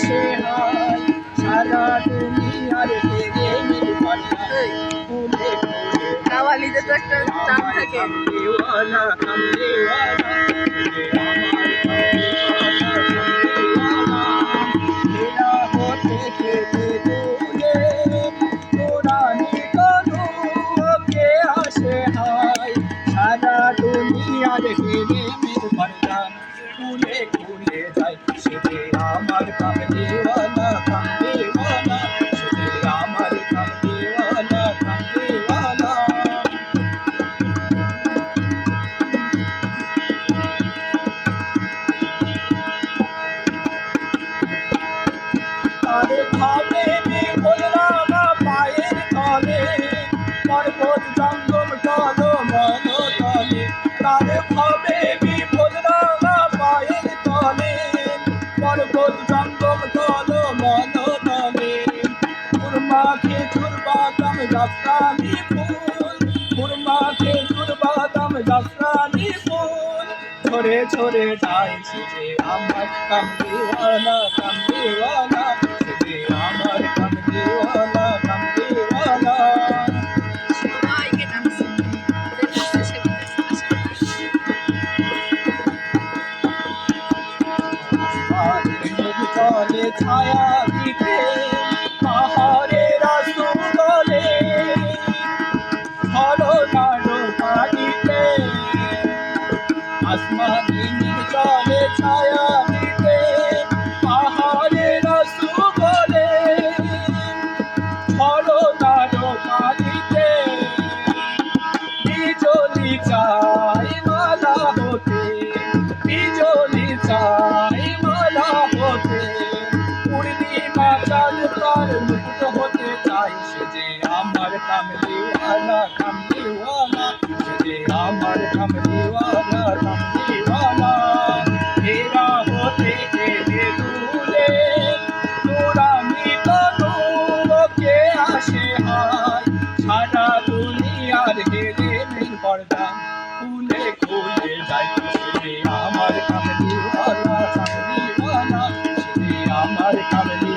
আসে হায়। সারা দুনিয়ার প্রেমের পাল্লা ফুলে ফুলে। কাওয়ালিতে তো একটা টান থাকে। কামলিওয়ালা কামলিওয়ালা আমার কামলিওয়ালা কামলিওয়ালা মেরা হতে খেতে জাফরানি ফুল কুরমা খেজুর বাদাম জাফরানি ফুল। ছড়ে ছড়ে যায় সে যে আমার কামলিওয়ালা কামলিওয়ালা সে যে চলে ছায়া দিতে পাহাড়ের হলো ঝরনার পানিতে আসমানি আমার কামলিওয়ালা কামলিওয়ালা সে আমার কামলিওয়ালা কামলিওয়ালা হেরা হতে গেলে দূরে নুরানি তনু কে আসে হায়। সারা দুনিয়ার হেরে নীল পর্দা, খুলে খুলে যাই আমার কামলিওয়ালা কামলিওয়ালা সে আমার কামলি